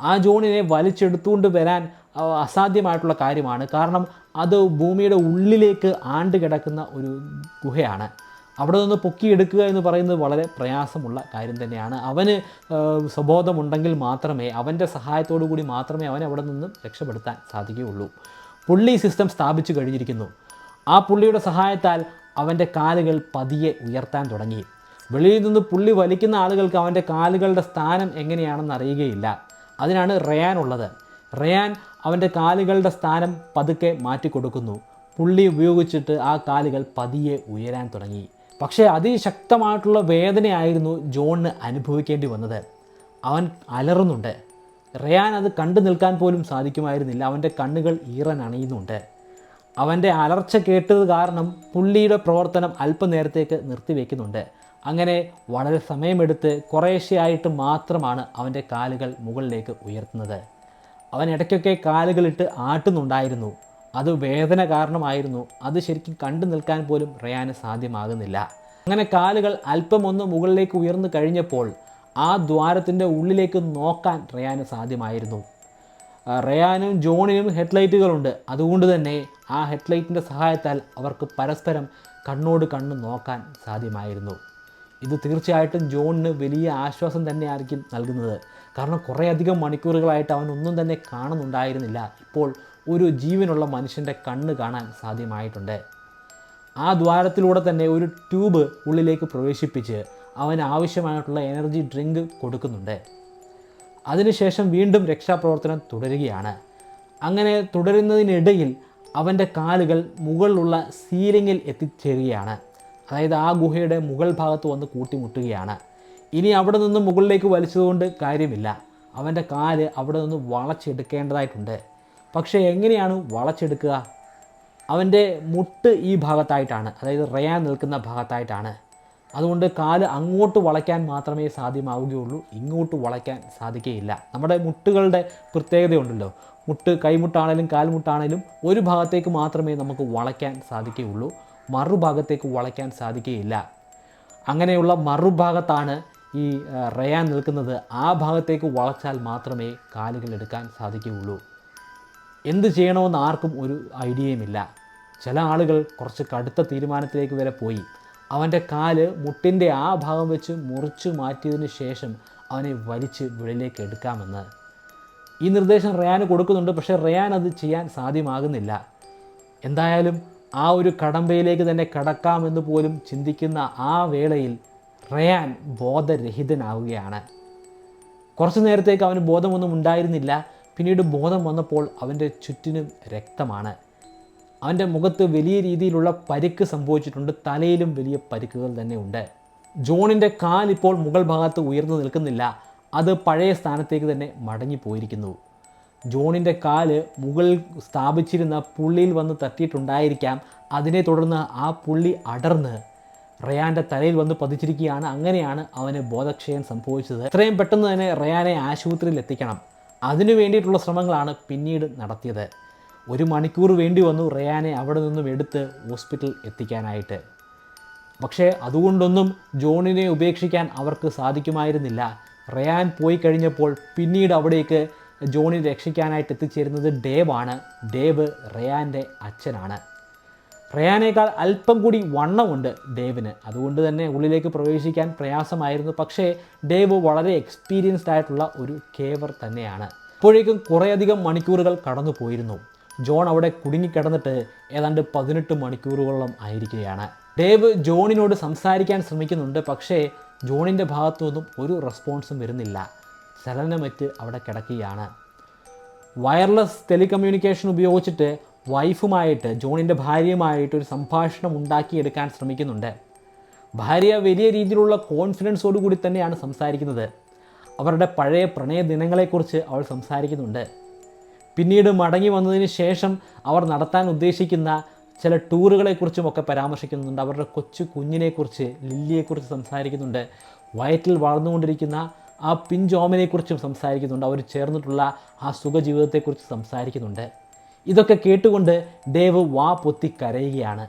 ആ ജോണിനെ വലിച്ചെടുത്തുകൊണ്ട് വരാൻ അസാധ്യമായിട്ടുള്ള കാര്യമാണ്. കാരണം അത് ഭൂമിയുടെ ഉള്ളിലേക്ക് ആണ്ട് കിടക്കുന്ന ഒരു ഗുഹയാണ്. അവിടെ നിന്ന് പൊക്കിയെടുക്കുക എന്ന് പറയുന്നത് വളരെ പ്രയാസമുള്ള കാര്യം തന്നെയാണ്. അവന് സ്വബോധമുണ്ടെങ്കിൽ മാത്രമേ അവന്റെ സഹായത്തോടു കൂടി മാത്രമേ അവൻ അവിടെ നിന്നും രക്ഷപ്പെടുത്താൻ സാധിക്കുകയുള്ളൂ. പുള്ളി സിസ്റ്റം സ്ഥാപിച്ചു കഴിഞ്ഞിരിക്കുന്നു. ആ പുള്ളിയുടെ സഹായത്താൽ അവന്റെ കാലുകൾ പതിയെ ഉയർത്താൻ തുടങ്ങി. വെളിയിൽ നിന്ന് പുള്ളി വലിക്കുന്ന ആളുകൾക്ക് അവന്റെ കാലുകളുടെ സ്ഥാനം എങ്ങനെയാണെന്ന് അറിയുകയില്ല. അതിനാണ് റയാൻ ഉള്ളത്. റയാൻ അവന്റെ കാലുകളുടെ സ്ഥാനം പതുക്കെ മാറ്റിക്കൊടുക്കുന്നു. പുള്ളി ഉപയോഗിച്ചിട്ട് ആ കാലുകൾ പതിയെ ഉയരാൻ തുടങ്ങി. പക്ഷേ അതിശക്തമായിട്ടുള്ള വേദനയായിരുന്നു ജോണിന് അനുഭവിക്കേണ്ടി വന്നത്. അവൻ അലറുന്നുണ്ട്. റയാൻ അത് കണ്ടു നിൽക്കാൻ പോലും സാധിക്കുമായിരുന്നില്ല. അവന്റെ കണ്ണുകൾ ഈറൻ അണിയുന്നുണ്ട്. അവന്റെ അലർച്ച കേട്ടത് കാരണം പുള്ളിയുടെ പ്രവർത്തനം അല്പനേരത്തേക്ക് നിർത്തിവെക്കുന്നുണ്ട്. അങ്ങനെ വളരെ സമയമെടുത്ത് കുറേശ്ശെയായിട്ട് മാത്രമാണ് അവന്റെ കാലുകൾ മുകളിലേക്ക് ഉയർത്തുന്നത്. അവൻ ഇടയ്ക്കൊക്കെ കാലുകളിട്ട് ആട്ടുന്നുണ്ടായിരുന്നു. അത് വേദന കാരണമായിരുന്നു. അത് ശരിക്കും കണ്ടു നിൽക്കാൻ പോലും റയാന് സാധ്യമാകുന്നില്ല. അങ്ങനെ കാലുകൾ അല്പം ഒന്ന് മുകളിലേക്ക് ഉയർന്നു കഴിഞ്ഞപ്പോൾ ആ ദ്വാരത്തിന്റെ ഉള്ളിലേക്ക് നോക്കാൻ റയാന് സാധ്യമായിരുന്നു. റയാനും ജോണിനും ഹെഡ്ലൈറ്റുകളുണ്ട്. അതുകൊണ്ട് തന്നെ ആ ഹെഡ്ലൈറ്റിന്റെ സഹായത്താൽ അവർക്ക് പരസ്പരം കണ്ണോട് കണ്ണ് നോക്കാൻ സാധ്യമായിരുന്നു. ഇത് തീർച്ചയായിട്ടും ജോണിന് വലിയ ആശ്വാസം തന്നെയായിരിക്കും നൽകുന്നത്. കാരണം കുറേയധികം മണിക്കൂറുകളായിട്ട് അവൻ ഒന്നും തന്നെ കാണുന്നുണ്ടായിരുന്നില്ല. ഇപ്പോൾ ഒരു ജീവനുള്ള മനുഷ്യന്റെ കണ്ണ് കാണാൻ സാധ്യമായിട്ടുണ്ട്. ആ ദ്വാരത്തിലൂടെ തന്നെ ഒരു ട്യൂബ് ഉള്ളിലേക്ക് പ്രവേശിപ്പിച്ച് അവന് ആവശ്യമായിട്ടുള്ള എനർജി ഡ്രിങ്ക് കൊടുക്കുന്നുണ്ട്. അതിനുശേഷം വീണ്ടും രക്ഷാപ്രവർത്തനം തുടരുകയാണ്. അങ്ങനെ തുടരുന്നതിനിടയിൽ അവന്റെ കാലുകൾ മുകളിലുള്ള സീലിങ്ങിൽ എത്തിച്ചേരുകയാണ്. അതായത് ആ ഗുഹയുടെ മുകൾ ഭാഗത്ത് വന്ന് കൂട്ടിമുട്ടുകയാണ്. ഇനി അവിടെ നിന്ന് മുകളിലേക്ക് വലിച്ചതുകൊണ്ട് കാര്യമില്ല. അവന്റെ കാൽ അവിടെ നിന്ന് വളച്ചെടുക്കേണ്ടതായിട്ടുണ്ട്. പക്ഷേ എങ്ങനെയാണ് വളച്ചെടുക്കുക? അവന്റെ മുട്ട് ഈ ഭാഗത്തായിട്ടാണ് അതായത് റയാൻ നിൽക്കുന്ന ഭാഗത്തായിട്ടാണ്. അതുകൊണ്ട് കാൽ അങ്ങോട്ട് വളയ്ക്കാൻ മാത്രമേ സാധ്യമാവുകയുള്ളൂ ഇങ്ങോട്ട് വളയ്ക്കാൻ സാധിക്കുകയില്ല. നമ്മുടെ മുട്ടുകളുടെ പ്രത്യേകതയുണ്ടല്ലോ. മുട്ട് കൈമുട്ടാണേലും കാൽമുട്ടാണേലും ഒരു ഭാഗത്തേക്ക് മാത്രമേ നമുക്ക് വളയ്ക്കാൻ സാധിക്കുകയുള്ളൂ മറുഭാഗത്തേക്ക് വളയ്ക്കാൻ സാധിക്കുകയില്ല. അങ്ങനെയുള്ള മറുഭാഗത്താണ് ഈ റയാൻ നിൽക്കുന്നത്. ആ ഭാഗത്തേക്ക് വളച്ചാൽ മാത്രമേ കാലുകൾ എടുക്കാൻ സാധിക്കുകയുള്ളൂ. എന്ത് ചെയ്യണമെന്ന് ആർക്കും ഒരു ഐഡിയയുമില്ല. ചില ആളുകൾ കുറച്ച് കടുത്ത തീരുമാനത്തിലേക്ക് വരെ പോയി. അവന്റെ കാൽ മുട്ടിന്റെ ആ ഭാഗം വെച്ച് മുറിച്ചു മാറ്റിയതിന് ശേഷം അവനെ വലിച്ച് വെളിയിലേക്ക് എടുക്കാമെന്ന്. ഈ നിർദ്ദേശം റയാന് കൊടുക്കുന്നുണ്ട് പക്ഷേ റയാൻ അത് ചെയ്യാൻ സാധ്യമാകുന്നില്ല. എന്തായാലും ആ ഒരു കടമ്പയിലേക്ക് തന്നെ കടക്കാമെന്ന് പോലും ചിന്തിക്കുന്ന ആ വേളയിൽ റയാൻ ബോധരഹിതനാവുകയാണ്. കുറച്ചു നേരത്തേക്ക് അവന് ബോധമൊന്നും ഉണ്ടായിരുന്നില്ല. പിന്നീട് ബോധം വന്നപ്പോൾ അവന്റെ ചുറ്റിനും രക്തമാണ്. അവന്റെ മുഖത്ത് വലിയ രീതിയിലുള്ള പരിക്ക് സംഭവിച്ചിട്ടുണ്ട്. തലയിലും വലിയ പരിക്കുകൾ തന്നെ ഉണ്ട്. ജോണിന്റെ കാൽ ഇപ്പോൾ മുകൾ ഭാഗത്ത് ഉയർന്നു നിൽക്കുന്നില്ല. അത് പഴയ സ്ഥാനത്തേക്ക് തന്നെ മടങ്ങി പോയിരിക്കുന്നു. ജോണിന്റെ കാൽ മുകളിൽ സ്ഥാപിച്ചിരുന്ന പുള്ളിയിൽ വന്ന് തട്ടിയിട്ടുണ്ടായിരിക്കാം. അതിനെ തുടർന്ന് ആ പുള്ളി അടർന്ന് റയാന്റെ തലയിൽ വന്ന് പതിച്ചിരിക്കുകയാണ്. അങ്ങനെയാണ് അവന് ബോധക്ഷയം സംഭവിച്ചത്. എത്രയും പെട്ടെന്ന് തന്നെ റയാനെ ആശുപത്രിയിൽ എത്തിക്കണം. അതിനു വേണ്ടിയിട്ടുള്ള ശ്രമങ്ങളാണ് പിന്നീട് നടത്തിയത്. ഒരു മണിക്കൂർ വേണ്ടി വന്നു റയാനെ അവിടെ നിന്നും എടുത്ത് ഹോസ്പിറ്റൽ എത്തിക്കാനായിട്ട്. പക്ഷേ അതുകൊണ്ടൊന്നും ജോണിനെ ഉപേക്ഷിക്കാൻ അവർക്ക് സാധിക്കുമായിരുന്നില്ല. റയാൻ പോയി കഴിഞ്ഞപ്പോൾ പിന്നീട് അവിടേക്ക് ജോണി രക്ഷിക്കാനായിട്ട് എത്തിച്ചേരുന്നത് ഡേവാണ്. ഡേവ് റയാന്റെ അച്ഛനാണ്. റയാനേക്കാൾ അല്പം കൂടി വണ്ണമുണ്ട് ഡേവിന് അതുകൊണ്ട് തന്നെ ഉള്ളിലേക്ക് പ്രവേശിക്കാൻ പ്രയാസമായിരുന്നു. പക്ഷേ ഡേവ് വളരെ എക്സ്പീരിയൻസ്ഡ് ആയിട്ടുള്ള ഒരു കേവർ തന്നെയാണ്. അപ്പോഴേക്കും കുറേയധികം മണിക്കൂറുകൾ കടന്നു പോയിരുന്നു ജോൺ അവിടെ കുടുങ്ങിക്കിടന്നിട്ട് ഏതാണ്ട് പതിനെട്ട് മണിക്കൂറുകളോളം ആയിരിക്കുകയാണ്. ഡേവ് ജോണിനോട് സംസാരിക്കാൻ ശ്രമിക്കുന്നുണ്ട്. പക്ഷേ ജോണിന്റെ ഭാഗത്തുനിന്നും ഒരു റെസ്പോൺസും വരുന്നില്ല. ചലനമറ്റ് അവിടെ കിടക്കുകയാണ്. വയർലെസ് ടെലികമ്മ്യൂണിക്കേഷൻ ഉപയോഗിച്ചിട്ട് വൈഫുമായിട്ട് ജോണിന്റെ ഭാര്യയുമായിട്ട് ഒരു സംഭാഷണം ഉണ്ടാക്കിയെടുക്കാൻ ശ്രമിക്കുന്നുണ്ട്. ഭാര്യ വലിയ രീതിയിലുള്ള കോൺഫിഡൻസോടു കൂടി തന്നെയാണ് സംസാരിക്കുന്നത്. അവരുടെ പഴയ പ്രണയ ദിനങ്ങളെക്കുറിച്ച് അവൾ സംസാരിക്കുന്നുണ്ട്. പിന്നീട് മടങ്ങി വന്നതിന് ശേഷം അവർ നടത്താൻ ഉദ്ദേശിക്കുന്ന ചില ടൂറുകളെക്കുറിച്ചും ഒക്കെ പരാമർശിക്കുന്നുണ്ട്. അവരുടെ കൊച്ചു കുഞ്ഞിനെക്കുറിച്ച് ലില്ലിയെക്കുറിച്ച് സംസാരിക്കുന്നുണ്ട്. വയറ്റിൽ വളർന്നുകൊണ്ടിരിക്കുന്ന ആ പിഞ്ചോമനെക്കുറിച്ചും സംസാരിക്കുന്നുണ്ട്. അവർ ചേർന്നിട്ടുള്ള ആ സുഖജീവിതത്തെക്കുറിച്ച് സംസാരിക്കുന്നുണ്ട്. ഇതൊക്കെ കേട്ടുകൊണ്ട് ദേവ് വാ പൊത്തി കരയുകയാണ്.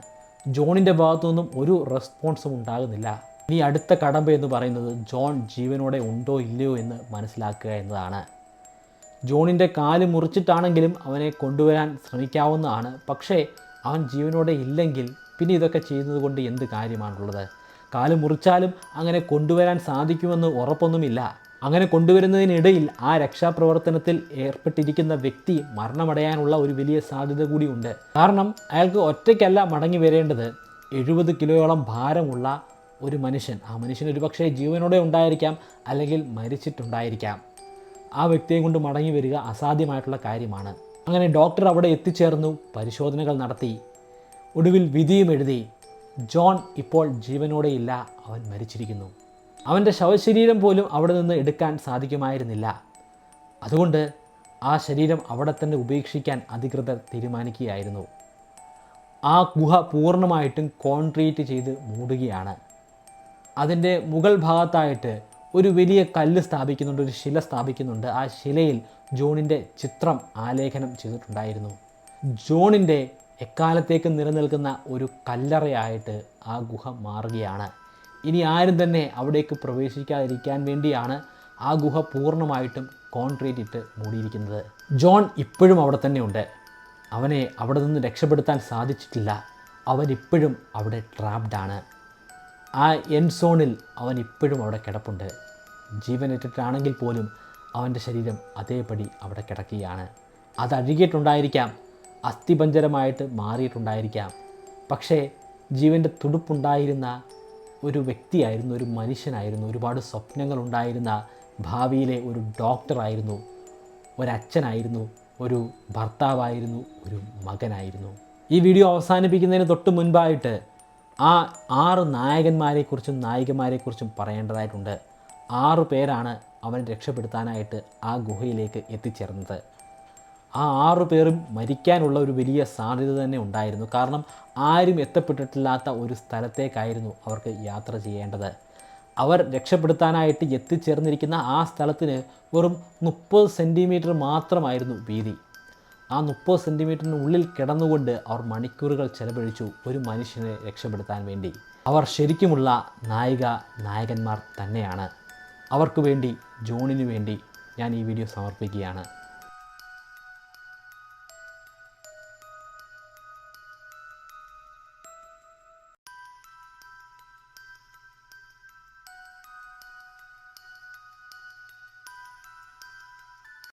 ജോണിന്റെ ഭാഗത്തു നിന്നും ഒരു റെസ്പോൺസും ഉണ്ടാകുന്നില്ല. ഇനി അടുത്ത കടമ്പ എന്ന് പറയുന്നത് ജോൺ ജീവനോടെ ഉണ്ടോ ഇല്ലയോ എന്ന് മനസ്സിലാക്കുക എന്നതാണ്. ജോണിന്റെ കാൽ മുറിച്ചിട്ടാണെങ്കിലും അവനെ കൊണ്ടുവരാൻ ശ്രമിക്കാവുന്നതാണ്. പക്ഷേ അവൻ ജീവനോടെ ഇല്ലെങ്കിൽ പിന്നെ ഇതൊക്കെ ചെയ്യുന്നത് കൊണ്ട് എന്ത് കാര്യമാണുള്ളത്? കാൽ മുറിച്ചാലും അങ്ങനെ കൊണ്ടുവരാൻ സാധിക്കുമെന്ന് ഉറപ്പൊന്നുമില്ല. അങ്ങനെ കൊണ്ടുവരുന്നതിനിടയിൽ ആ രക്ഷാപ്രവർത്തനത്തിൽ ഏർപ്പെട്ടിരിക്കുന്ന വ്യക്തി മരണമടയാനുള്ള ഒരു വലിയ സാധ്യത കൂടിയുണ്ട്. കാരണം അയാൾക്ക് ഒറ്റയ്ക്കല്ല മടങ്ങി വരേണ്ടത് എഴുപത് കിലോയോളം ഭാരമുള്ള ഒരു മനുഷ്യൻ. ആ മനുഷ്യൻ ഒരുപക്ഷേ ജീവനോടെ ഉണ്ടായിരിക്കാം അല്ലെങ്കിൽ മരിച്ചിട്ടുണ്ടായിരിക്കാം. ആ വ്യക്തിയെ കൊണ്ട് മടങ്ങി വരിക അസാധ്യമായിട്ടുള്ള കാര്യമാണ്. അങ്ങനെ ഡോക്ടർ അവിടെ എത്തിച്ചേർന്നു പരിശോധനകൾ നടത്തി. ഒടുവിൽ വിധിയും എഴുതി. ജോൺ ഇപ്പോൾ ജീവനോടെയില്ല അവൻ മരിച്ചിരിക്കുന്നു. അവന്റെ ശവശരീരം പോലും അവിടെ നിന്ന് എടുക്കാൻ സാധിക്കുമായിരുന്നില്ല. അതുകൊണ്ട് ആ ശരീരം അവിടെ തന്നെ ഉപേക്ഷിക്കാൻ അധികൃതർ തീരുമാനിക്കുകയായിരുന്നു. ആ ഗുഹ പൂർണമായിട്ടും കോൺക്രീറ്റ് ചെയ്ത് മൂടുകയാണ്. അതിന്റെ മുകൾ ഭാഗത്തായിട്ട് ഒരു വലിയ കല്ല് സ്ഥാപിക്കുന്നുണ്ട് ഒരു ശില സ്ഥാപിക്കുന്നുണ്ട്. ആ ശിലയിൽ ജോണിന്റെ ചിത്രം ആലേഖനം ചെയ്തിട്ടുണ്ടായിരുന്നു. ജോണിന്റെ എക്കാലത്തേക്കും നിലനിൽക്കുന്ന ഒരു കല്ലറയായിട്ട് ആ ഗുഹ മാറുകയാണ്. ഇനി ആരും തന്നെ അവിടേക്ക് പ്രവേശിക്കാതിരിക്കാൻ വേണ്ടിയാണ് ആ ഗുഹ പൂർണമായിട്ടും കോൺക്രീറ്റ് ഇട്ട് മൂടിയിരിക്കുന്നത്. ജോൺ ഇപ്പോഴും അവിടെ തന്നെയുണ്ട് അവനെ അവിടെ നിന്ന് രക്ഷപ്പെടുത്താൻ സാധിച്ചിട്ടില്ല. അവൻ ഇപ്പോഴും അവിടെ ട്രാപ്ഡാണ് ആ എൻ സോണിൽ അവൻ ഇപ്പോഴും അവിടെ കിടപ്പുണ്ട്. ജീവനേറ്റിട്ടാണെങ്കിൽ പോലും അവന്റെ ശരീരം അതേപടി അവിടെ കിടക്കുകയാണ്. അത് അഴുകിയിട്ടുണ്ടായിരിക്കാം. അസ്ഥിപഞ്ചരമായിട്ട് മാറിയിട്ടുണ്ടായിരിക്കാം. പക്ഷേ ജീവന്റെ തുടുപ്പുണ്ടായിരുന്ന ഒരു വ്യക്തിയായിരുന്നു ഒരു മനുഷ്യനായിരുന്നു ഒരുപാട് സ്വപ്നങ്ങൾ ഉണ്ടായിരുന്ന ഭാവിയിലെ ഒരു ഡോക്ടറായിരുന്നു ഒരച്ഛനായിരുന്നു ഒരു ഭർത്താവായിരുന്നു ഒരു മകനായിരുന്നു. ഈ വീഡിയോ അവസാനിപ്പിക്കുന്നതിന് തൊട്ട് മുൻപായിട്ട് ആ ആറ് നായകന്മാരെക്കുറിച്ചും നായികമാരെക്കുറിച്ചും പറയേണ്ടതായിട്ടുണ്ട്. ആറ് പേരാണ് അവൻ രക്ഷപ്പെടുത്താനായിട്ട് ആ ഗുഹയിലേക്ക് എത്തിച്ചേർന്നത്. ആ ആറു പേരും മരിക്കാനുള്ള ഒരു വലിയ സാധ്യത തന്നെ ഉണ്ടായിരുന്നു. കാരണം ആരും എത്തപ്പെട്ടിട്ടില്ലാത്ത ഒരു സ്ഥലത്തേക്കായിരുന്നു അവർക്ക് യാത്ര ചെയ്യേണ്ടത്. അവർ രക്ഷപ്പെടുത്താനായിട്ട് എത്തിച്ചേർന്നിരിക്കുന്ന ആ സ്ഥലത്തിന് വെറും മുപ്പത് സെന്റിമീറ്റർ മാത്രമായിരുന്നു വീതി. ആ മുപ്പത് സെന്റിമീറ്ററിനുള്ളിൽ കിടന്നുകൊണ്ട് അവർ മണിക്കൂറുകൾ ചെലവഴിച്ചു ഒരു മനുഷ്യനെ രക്ഷപ്പെടുത്താൻ വേണ്ടി. അവർ ശരിക്കുമുള്ള നായിക നായകന്മാർ തന്നെയാണ്. അവർക്ക് വേണ്ടി ജോണിനു വേണ്ടി ഞാൻ ഈ വീഡിയോ സമർപ്പിക്കുകയാണ്.